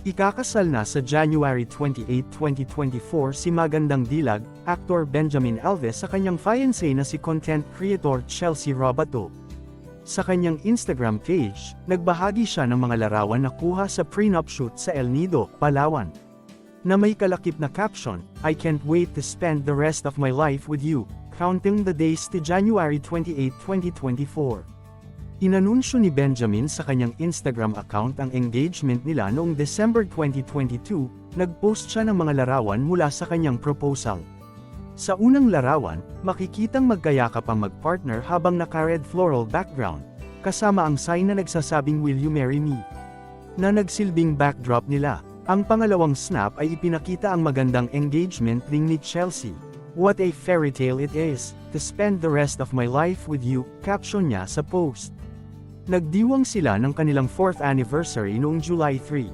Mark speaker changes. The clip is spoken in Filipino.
Speaker 1: Ikakasal na sa January 28, 2024 si magandang dilag, actor Benjamin Alves sa kanyang fiancé na si content creator Chelsea Robato. Sa kanyang Instagram page, nagbahagi siya ng mga larawan na kuha sa prenup shoot sa El Nido, Palawan. Na may kalakip na caption, I can't wait to spend the rest of my life with you, counting the days to January 28, 2024. Inanunsyo ni Benjamin sa kanyang Instagram account ang engagement nila noong December 2022, nagpost siya ng mga larawan mula sa kanyang proposal. Sa unang larawan, makikitang magkayakap ang magpartner habang naka-red floral background, kasama ang sign na nagsasabing Will you marry me? Na nagsilbing backdrop nila. Ang pangalawang snap ay ipinakita ang magandang engagement ring ni Chelsea. What a fairy tale it is, to spend the rest of my life with you, caption niya sa post. Nagdiwang sila ng kanilang 4th anniversary noong July 3.